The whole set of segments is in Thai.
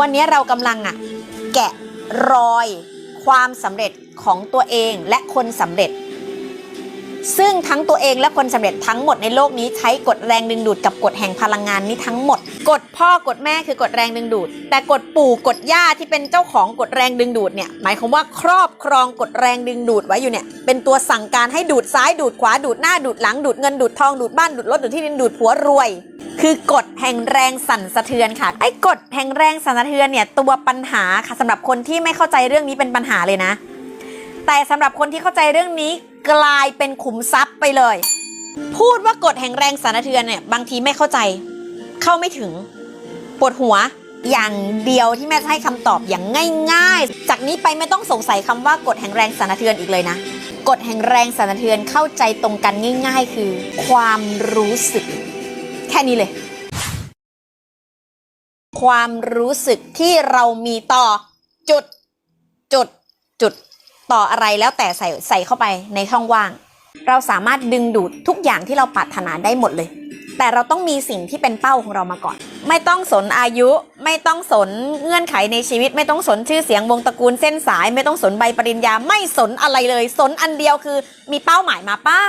วันนี้เรากำลังอะแกะรอยความสำเร็จของตัวเองและคนสำเร็จ ซึ่งทั้งตัวเองและคนสำเร็จทั้งหมดในโลกนี้ใช้กฎแรงดึงดูดกับกฎแห่งพลังงานนี้ทั้งหมด กฎพ่อกฎแม่คือกฎแรงดึงดูด แต่กฎปู่กฎย่าที่เป็นเจ้าของกฎแรงดึงดูดเนี่ยหมายความว่าครอบครองกฎแรงดึงดูดไว้อยู่เนี่ยเป็นตัวสั่งการให้ดูดซ้ายดูดขวาดูดหน้าดูดหลังดูดเงินดูดทองดูดบ้านดูดรถดูดที่ดินดูดผัวรวย คือกฎแห่งแรงสั่นสะเทือนค่ะไอ้กฎแห่งแรงสั่นสะเทือนเนี่ยตัวปัญหาค่ะสำหรับคนที่ไม่เข้าใจเรื่องนี้เป็นปัญหาเลยนะ แต่สำหรับคนที่เข้าใจเรื่องนี้ กลายเป็นขุมทรัพย์ไปเลย พูดว่ากฎแห่งแรงสั่นสะเทือนเนี่ยบางทีไม่เข้าใจ เข้าไม่ถึงปวดหัวอย่างเดียวที่แม่จะให้คำตอบอย่างง่าย ๆ จากนี้ไปไม่ต้องสงสัยคำว่ากฎแห่งแรงสั่นสะเทือนอีกเลยนะกฎแห่งแรงสั่นสะเทือนเข้าใจตรงกันง่าย ๆ คือ ความรู้สึก แค่นี้เลย ความรู้สึกที่เรามีต่อจุดจุดจุด ต่ออะไรแล้วแต่ใส่ใส่เข้าไปในช่องว่าง เราสามารถดึงดูดทุกอย่างที่เราปรารถนาได้หมดเลย แต่เราต้องมีสิ่งที่เป็นเป้าของเรามาก่อน ไม่ต้องสนอายุ ไม่ต้องสนเงื่อนไขในชีวิต ไม่ต้องสนชื่อเสียงวงตระกูลเส้นสาย ไม่ต้องสนใบปริญญา ไม่สนอะไรเลย สนอันเดียวคือ มีเป้าหมายมาเป้า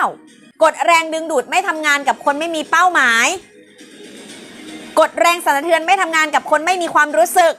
กดแรงดึงดูดไม่ทำงานกับคนไม่มีเป้าหมาย กดแรงสั่นสะเทือนไม่ทำงานกับคนไม่มีความรู้สึก